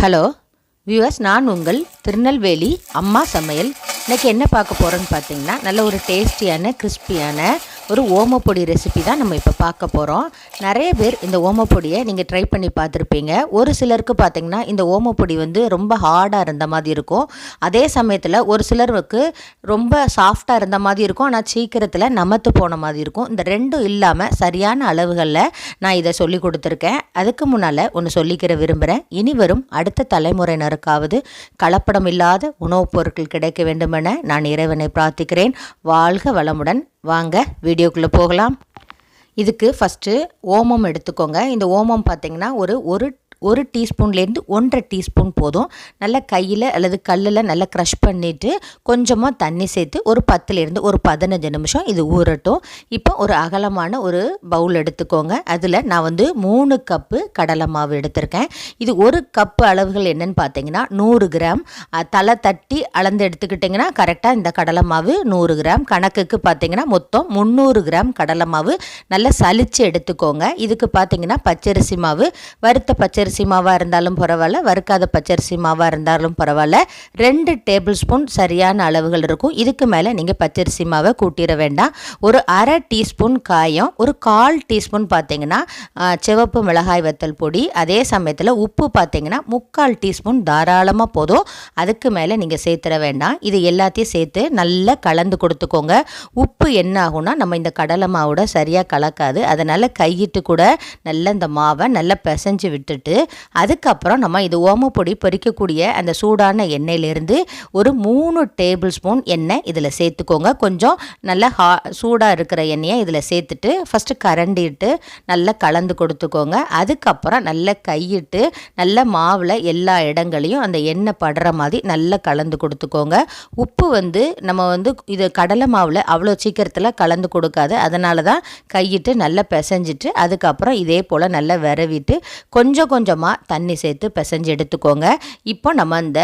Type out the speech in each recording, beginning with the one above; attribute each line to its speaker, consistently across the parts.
Speaker 1: Hello viewers நான் உங்கள் திருநெல்வேலி அம்மா சமையல். இன்றைக்கி என்ன பார்க்க போகிறோன்னு பார்த்தீங்கன்னா நல்ல ஒரு டேஸ்டியான கிறிஸ்பியான ஒரு ஓமப்பொடி ரெசிபி தான் நம்ம இப்போ பார்க்க போகிறோம் நிறைய பேர் இந்த ஓமப்பொடியை நீங்கள் ட்ரை பண்ணி பார்த்துருப்பீங்க. ஒரு சிலருக்கு பார்த்தீங்கன்னா இந்த ஓமப்பொடி வந்து ரொம்ப ஹார்டாக இருந்த மாதிரி இருக்கும். அதே சமயத்தில் ஒரு சிலருக்கு ரொம்ப சாஃப்டாக இருந்த மாதிரி இருக்கும். ஆனால் சீக்கிரத்தில் நமத்து போன மாதிரி இருக்கும். இந்த ரெண்டும் இல்லாமல் சரியான அளவுகளில் நான் இதை சொல்லி கொடுத்துருக்கேன். அதுக்கு முன்னால் ஒன்று சொல்லிக்கிற விரும்புகிறேன் இனி வரும் அடுத்த தலைமுறையினருக்காவது கலப்படம் இல்லாத உணவுப் பொருட்கள் கிடைக்க வேண்டுமென நான் இறைவனை பிரார்த்திக்கிறேன். வாழ்க வளமுடன். வாங்க வீடியோக்குள்ளே போகலாம். இதுக்கு ஃபஸ்ட்டு ஓமம் எடுத்துக்கோங்க. இந்த ஓமம் பார்த்திங்கன்னா ஒரு ஒரு ஒரு டீஸ்பூன்லேருந்து ஒன்றரை டீஸ்பூன் போதும். நல்லா கையில் அல்லது கல்லில் நல்லா க்ரஷ் பண்ணிவிட்டு கொஞ்சமாக தண்ணி சேர்த்து ஒரு பத்துலேருந்து ஒரு பதினஞ்சு நிமிஷம் இது ஊறட்டும். இப்போ ஒரு அகலமான ஒரு பவுல் எடுத்துக்கோங்க. அதில் நான் வந்து மூணு கப்பு கடலை மாவு எடுத்திருக்கேன். இது ஒரு கப்பு அளவுகள் என்னன்னு பார்த்தீங்கன்னா நூறு கிராம். தலை தட்டி அளந்து எடுத்துக்கிட்டிங்கன்னா கரெக்டாக இந்த கடலை மாவு நூறு கிராம். கணக்குக்கு பார்த்தீங்கன்னா மொத்தம் முந்நூறு கிராம் கடலை மாவு நல்லா சலித்து எடுத்துக்கோங்க. இதுக்கு பார்த்தீங்கன்னா பச்சரிசி மாவு வறுத்த பச்சரிசி மாவாக இருந்தாலும் பரவாயில்ல வறுக்காத பச்சரிசி மாவாக இருந்தாலும் பரவாயில்ல. ரெண்டு டேபிள் ஸ்பூன் சரியான அளவுகள் இருக்கும். இதுக்கு மேலே நீங்கள் பச்சரிசி மாவை கூட்டிட வேண்டாம். ஒரு அரை டீஸ்பூன் காயம் ஒரு கால் டீஸ்பூன் பார்த்தீங்கன்னா சிவப்பு மிளகாய் வத்தல் பொடி அதே சமயத்தில் உப்பு பார்த்தீங்கன்னா முக்கால் டீஸ்பூன் தாராளமாக போதும். அதுக்கு மேலே நீங்கள் சேர்த்துட வேண்டாம். இது எல்லாத்தையும் சேர்த்து நல்லா கலந்து கொடுத்துக்கோங்க. உப்பு என்ன ஆகும்னா நம்ம இந்த கடலை மாவோட சரியாக கலக்காது. அதனால் கையிட்டு கூட நல்லா இந்த மாவை நல்லா பிசைஞ்சு விட்டுட்டு அதுக்கப்புறம் நம்ம இது ஓமப்பொடி பொறிக்கக்கூடிய அந்த சூடான எண்ணெயிலேருந்து ஒரு மூணு டேபிள் ஸ்பூன் எண்ணெய் இதில் சேர்த்துக்கோங்க. கொஞ்சம் நல்லா ஹா சூடாக இருக்கிற எண்ணெயை இதில் சேர்த்துட்டு ஃபஸ்ட்டு கரண்டிட்டு நல்லா கலந்து கொடுத்துக்கோங்க. அதுக்கப்புறம் நல்லா கையிட்டு நல்ல மாவில் எல்லா இடங்களையும் அந்த எண்ணெய் படுற மாதிரி நல்லா கலந்து கொடுத்துக்கோங்க. உப்பு வந்து நம்ம வந்து இது கடலை மாவில் அவ்வளோ சீக்கிரத்தில் கலந்து கொடுக்காது. அதனால தான் கையிட்டு நல்லா பிசைஞ்சிட்டு அதுக்கப்புறம் இதே போல் நல்லா விரவிட்டு கொஞ்சம் கொஞ்சமாக தண்ணி சேர்த்து பிசைஞ்சு எடுத்துக்கோங்க. இப்போ நம்ம அந்த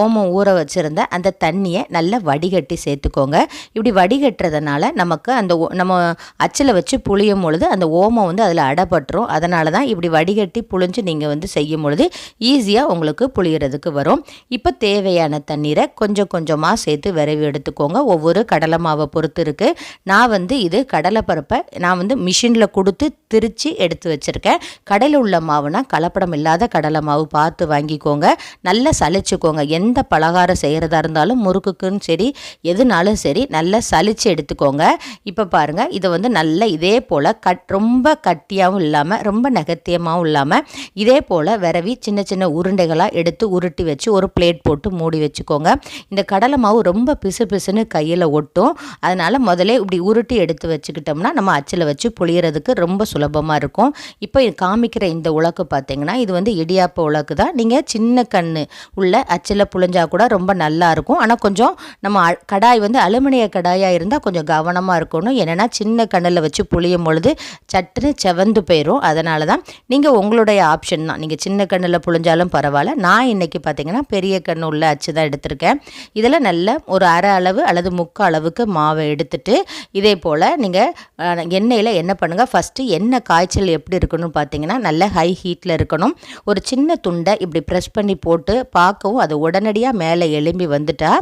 Speaker 1: ஓமம் ஊற வச்சுருந்த அந்த தண்ணியை நல்லா வடிகட்டி சேர்த்துக்கோங்க. இப்படி வடிகட்டுறதுனால நமக்கு அந்த நம்ம அச்சில் வச்சு புளியும் பொழுது அந்த ஓமம் வந்து அதில் அடப்பட்டுரும். அதனால தான் இப்படி வடிகட்டி புளிஞ்சு நீங்கள் வந்து செய்யும் பொழுது ஈஸியாக உங்களுக்கு புளியறதுக்கு வரும். இப்போ தேவையான தண்ணீரை கொஞ்சம் கொஞ்சமாக சேர்த்து விரைவி எடுத்துக்கோங்க. ஒவ்வொரு கடலை மாவை பொறுத்து இருக்குது நான் வந்து இது கடலை பருப்பை நான் வந்து மிஷினில் கொடுத்து திரித்து எடுத்து வச்சுருக்கேன். கடையில் உள்ள மாவுனா கலப்படம் இல்லாத கடலை மாவு பார்த்து வாங்கிக்கோங்க. நல்லா சளிச்சுக்கோங்க. எந்த பலகாரம் செய்கிறதா இருந்தாலும் முறுக்குக்குன்னு சரி எதுனாலும் சரி நல்லா சலித்து எடுத்துக்கோங்க. இப்போ பாருங்கள் இதை வந்து நல்லா இதே போல் கட் ரொம்ப கட்டியாகவும் இல்லாமல் ரொம்ப நகத்தியமாகவும் இல்லாமல் இதே போல் விரவி சின்ன சின்ன உருண்டைகளாக எடுத்து உருட்டி வச்சு ஒரு பிளேட் போட்டு மூடி வச்சுக்கோங்க. இந்த கடலை மாவு ரொம்ப பிசு பிசுன்னு கையில் ஒட்டும். அதனால் முதலே இப்படி உருட்டி எடுத்து வச்சுக்கிட்டோம்னா நம்ம அச்சில் வச்சு புளியறதுக்கு ரொம்ப சுலபமாக இருக்கும். இப்போ காமிக்கிற இந்த உலக்கு பார்த்தீங்கன்னா இது வந்து இடியாப்ப உலக்கு தான். நீங்கள் சின்ன கண்ணு உள்ள அச்சில் புழிஞ்சா கூட ரொம்ப நல்லா இருக்கும். ஆனால் கொஞ்சம் நம்ம கடாய் வந்து அலுமினிய கடாயாக இருந்தால் கொஞ்சம் கவனமாக இருக்கணும். என்னென்னா சின்ன கண்ணில் வச்சு புளியும் பொழுது சட்டுன்னு செவந்து போயிடும் அதனால தான் நீங்கள் உங்களுடைய ஆப்ஷன் தான். நீங்கள் சின்ன கண்ணில் புழிஞ்சாலும் பரவாயில்ல. நான் இன்றைக்கி பார்த்தீங்கன்னா பெரிய கண்ணு உள்ள அச்சு தான் எடுத்திருக்கேன். இதில் நல்ல ஒரு அரை அளவு அல்லது முக்கால் அளவுக்கு மாவை எடுத்துட்டு இதே போல் நீங்கள் எண்ணெயில் என்ன பண்ணுங்கள் ஃபஸ்ட்டு எண்ணெய் காய்ச்சல் எப்படி இருக்கணும்னு பார்த்தீங்கன்னா நல்ல ஹை ஹீட்டில் இருக்கணும். ஒரு சின்ன துண்டை இப்படி ப்ரெஸ் பண்ணி போட்டு பார்க்கவும் அது உடனடியாக மேலே எழும்பி வந்துட்டா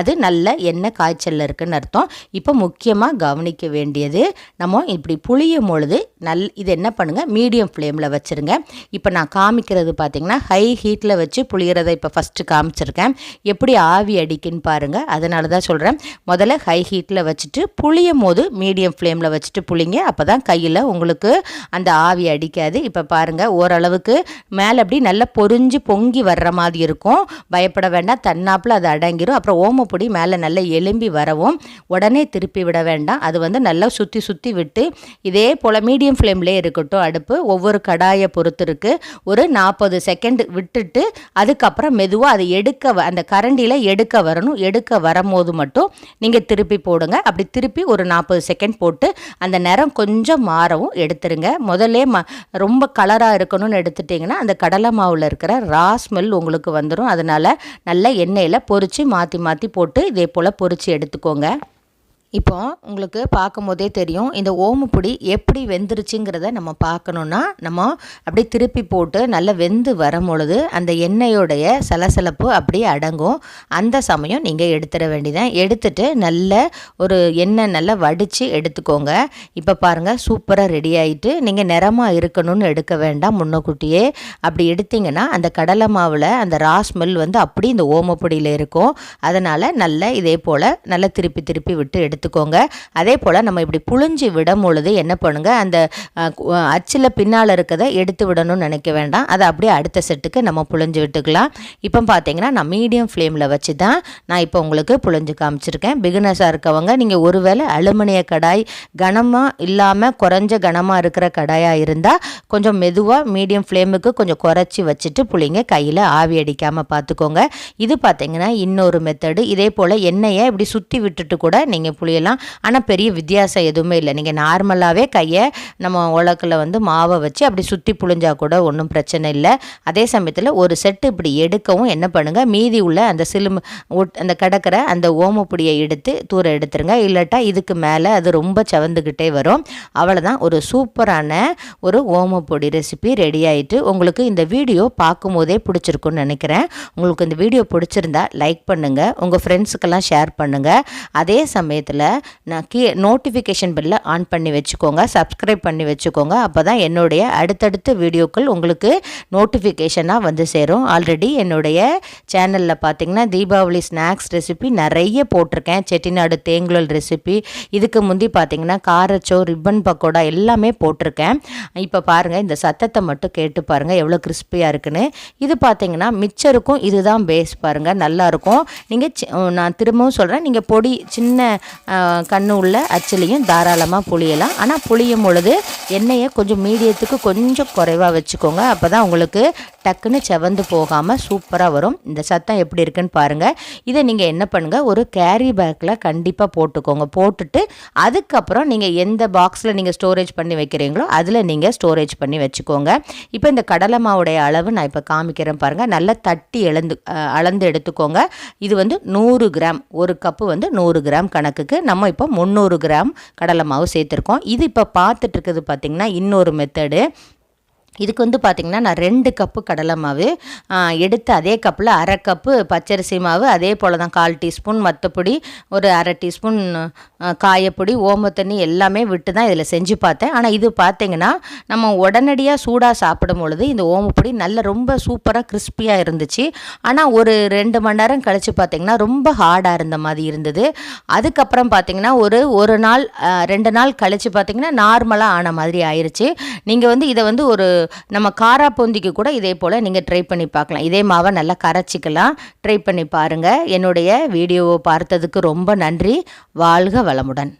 Speaker 1: அது நல்ல எண்ணெய் காய்ச்சலில் இருக்குதுன்னு அர்த்தம். இப்போ முக்கியமாக கவனிக்க வேண்டியது நம்ம இப்படி புளியும் பொழுது நல் இது என்ன பண்ணுங்கள் மீடியம் ஃப்ளேமில் வச்சுருங்க. இப்போ நான் காமிக்கிறது பார்த்திங்கன்னா ஹை ஹீட்டில் வச்சு புளியறதை இப்போ ஃபஸ்ட்டு காமிச்சிருக்கேன். எப்படி ஆவி அடிக்குன்னு பாருங்கள் அதனால தான் சொல்கிறேன் முதல்ல ஹை ஹீட்டில் வச்சுட்டு புளியும் போது மீடியம் ஃப்ளேமில் வச்சுட்டு புளிங்க. அப்போ தான் கையில் உங்களுக்கு அந்த ஆவி அடிக்காது. இப்போ பாருங்கள் ஓரளவுக்கு மேலே அப்படி நல்லா பொறிஞ்சு பொங்கி வர்ற மாதிரி இருக்கும். பயப்பட வேண்டாம். தன்னாப்பில் அது அடங்கிரும். அப்புறம் ஓமப்பொடி மேலே நல்லா எலும்பி வரவும் உடனே திருப்பி விட வேண்டாம். அது வந்து நல்லா சுற்றி சுற்றி விட்டு இதே போல் மீடியம் ஃப்ளேம்லேயே இருக்கட்டும். அடுப்பு ஒவ்வொரு கடாயை பொறுத்திருக்கு ஒரு நாற்பது செகண்ட் விட்டுட்டு அதுக்கப்புறம் மெதுவாக அதை எடுக்க வ- அந்த கரண்டியில் எடுக்க வரணும். எடுக்க வரும்போது மட்டும் நீங்கள் திருப்பி போடுங்க. அப்படி திருப்பி ஒரு நாற்பது செகண்ட் போட்டு அந்த நேரம் கொஞ்சம் மாறவும் எடுத்துருங்க. முதல்ல ம ரொம்ப கலராக இருக்கணும்னு எடுத்துட்டிங்கன்னா அந்த கடலை மாவில் இருக்கிற ரா ஸ்மெல் உங்களுக்கு வந்துடும் அதனால் நல்லா எண்ணெயில் பொரித்து மாற்றி மாற்றி போட்டு இதே போல் பொரித்து எடுத்துக்கோங்க. இப்போ உங்களுக்கு பார்க்கும்போதே தெரியும் இந்த ஓமப்பொடி எப்படி வெந்துருச்சுங்கிறத நம்ம பார்க்கணுன்னா நம்ம அப்படியே திருப்பி போட்டு நல்லா வெந்து வரும் பொழுது அந்த எண்ணெயோடைய சலசலப்பு அப்படியே அடங்கும். அந்த சமயம் நீங்கள் எடுத்துட வேண்டியதான் எடுத்துட்டு நல்ல ஒரு எண்ணெய் நல்லா வடித்து எடுத்துக்கோங்க. இப்போ பாருங்கள் சூப்பராக ரெடி ஆகிட்டு நீங்கள் நிறமாக இருக்கணும்னு எடுக்க வேண்டாம் முன்னக்கூட்டியே. அப்படி எடுத்திங்கன்னா அந்த கடலை மாவில் அந்த ரா ஸ்மெல் வந்து அப்படி இந்த ஓமப்பொடியில் இருக்கும். அதனால் நல்ல இதே போல் நல்லா திருப்பி திருப்பி விட்டு எடுத்து எடுத்துக்கோங்க. அதே போல் நம்ம இப்படி புழிஞ்சு விடும் பொழுது என்ன பண்ணுங்கள் அந்த அச்சில் பின்னால் இருக்கிறத எடுத்து விடணும்னு நினைக்க வேண்டாம். அதை அப்படியே அடுத்த செட்டுக்கு நம்ம புழிஞ்சு விட்டுக்கலாம். இப்போ பார்த்தீங்கன்னா நான் மீடியம் ஃப்ளேமில் வச்சு தான் நான் இப்போ உங்களுக்கு புழிஞ்சு காமிச்சிருக்கேன். பிகினஸாக இருக்கவங்க நீங்கள் ஒருவேளை அலுமினிய கடாய் கனமாக இல்லாமல் குறைஞ்ச கனமாக இருக்கிற கடாயாக இருந்தால் கொஞ்சம் மெதுவாக மீடியம் ஃப்ளேமுக்கு கொஞ்சம் குறைச்சி வச்சுட்டு புளிங்க கையில் ஆவி அடிக்காமல் பார்த்துக்கோங்க. இது பார்த்தீங்கன்னா இன்னொரு மெத்தடு இதே போல் எண்ணெயை இப்படி சுற்றி விட்டுட்டு கூட நீங்கள் புளி புளியெல்லாம் ஆனால் பெரிய வித்தியாசம் எதுவுமே இல்லை. நீங்கள் நார்மலாகவே கையை நம்ம உலக்கில் வந்து மாவை வச்சு அப்படி சுற்றி புழிஞ்சால் கூட ஒன்றும் பிரச்சனை இல்லை. அதே சமயத்தில் ஒரு செட்டு இப்படி எடுக்கவும் என்ன பண்ணுங்கள் மீதி உள்ள அந்த சிலுமு அந்த கிடக்கிற அந்த ஓமப்பொடியை எடுத்து தூர எடுத்துருங்க. இல்லாட்டா இதுக்கு மேலே அது ரொம்ப சவந்துக்கிட்டே வரும். அவ்வளோதான் ஒரு சூப்பரான ஒரு ஓமப்பொடி ரெசிபி ரெடி ஆகிட்டு உங்களுக்கு இந்த வீடியோ பார்க்கும்போதே பிடிச்சிருக்குன்னு நினைக்கிறேன். உங்களுக்கு இந்த வீடியோ பிடிச்சிருந்தா லைக் பண்ணுங்கள் உங்கள் ஃப்ரெண்ட்ஸுக்கெல்லாம் ஷேர் பண்ணுங்கள் அதே சமயத்தில் நான் கீ நோட்டிஃபிகேஷன் பில்லை ஆன் பண்ணி வச்சுக்கோங்க சப்ஸ்கிரைப் பண்ணி வச்சுக்கோங்க. அப்போ தான் என்னுடைய அடுத்தடுத்த வீடியோக்கள் உங்களுக்கு நோட்டிஃபிகேஷனாக வந்து சேரும். ஆல்ரெடி என்னுடைய சேனலில் பார்த்தீங்கன்னா தீபாவளி ஸ்நாக்ஸ் ரெசிபி நிறைய போட்டிருக்கேன். செட்டிநாடு தேங்குழல் ரெசிபி இதுக்கு முந்தி பார்த்தீங்கன்னா காரச்சோ ரிப்பன் பக்கோடா எல்லாமே போட்டிருக்கேன். இப்போ பாருங்கள் இந்த சத்தத்தை மட்டும் கேட்டு பாருங்கள் எவ்வளோ கிறிஸ்பியாக இருக்குன்னு. இது பார்த்தீங்கன்னா மிச்சருக்கும் இதுதான் பேஸ் பாருங்கள் நல்லாயிருக்கும் நீங்கள் நான் திரும்பவும் சொல்கிறேன் நீங்கள் பொடி சின்ன கண்ணு உள்ள அச்சிலையும் தாராளமாக புளியலாம். ஆனால் புளியும் பொழுது எண்ணெயை கொஞ்சம் மீடியத்துக்கு கொஞ்சம் குறைவாக வச்சுக்கோங்க. அப்போ தான் உங்களுக்கு டக்குன்னு செவந்து போகாமல் சூப்பராக வரும். இந்த சத்தம் எப்படி இருக்குன்னு பாருங்கள் இதை நீங்கள் என்ன பண்ணுங்கள் ஒரு கேரி பேக்கில் கண்டிப்பாக போட்டுக்கோங்க. போட்டுட்டு அதுக்கப்புறம் நீங்கள் எந்த பாக்ஸில் நீங்கள் ஸ்டோரேஜ் பண்ணி வைக்கிறீங்களோ அதில் நீங்கள் ஸ்டோரேஜ் பண்ணி வச்சுக்கோங்க. இப்போ இந்த கடலை மாவுடைய அளவு நான் இப்போ காமிக்கிறேன் பாருங்கள் நல்லா தட்டி எழுந்து அளந்து எடுத்துக்கோங்க. இது வந்து நூறு கிராம். ஒரு கப்பு வந்து நூறு கிராம் கணக்குக்கு நம்ம இப்போ முந்நூறு கிராம் கடலை மாவு சேர்த்துருக்கோம். இது இப்போ பார்த்துட்டு இருக்குது பார்த்திங்கன்னா இன்னொரு மெத்தடு இதுக்கு வந்து பார்த்திங்கன்னா நான் ரெண்டு கப்பு கடலை மாவு எடுத்து அதே கப்பில் அரை கப்பு பச்சரிசி மாவு அதே போல் தான் கால் டீஸ்பூன் மற்றப்பொடி ஒரு அரை டீஸ்பூன் காயப்பொடி ஓமத்தண்ணி எல்லாமே விட்டு தான் இதில் செஞ்சு பார்த்தேன். ஆனால் இது பார்த்திங்கன்னா நம்ம உடனடியாக சூடாக சாப்பிடும் பொழுது இந்த ஓமப்பொடி நல்ல ரொம்ப சூப்பராக கிறிஸ்பியாக இருந்துச்சு. ஆனால் ஒரு ரெண்டு மணி நேரம் கழித்து பார்த்திங்கன்னா ரொம்ப ஹார்டாக இருந்த மாதிரி இருந்தது. அதுக்கப்புறம் பார்த்திங்கன்னா ஒரு ஒரு நாள் ரெண்டு நாள் கழித்து பார்த்திங்கன்னா நார்மலாக ஆன மாதிரி ஆயிடுச்சு நீங்கள் வந்து இதை வந்து ஒரு நம்ம காரா பொந்திக்கு கூட இதே போல் நீங்கள் ட்ரை பண்ணி பார்க்கலாம். இதே மாவை நல்லா கரைச்சிக்கலாம். ட்ரை பண்ணி பாருங்கள் என்னுடைய வீடியோவை பார்த்ததுக்கு ரொம்ப நன்றி. வாழ்க வளமுடன்.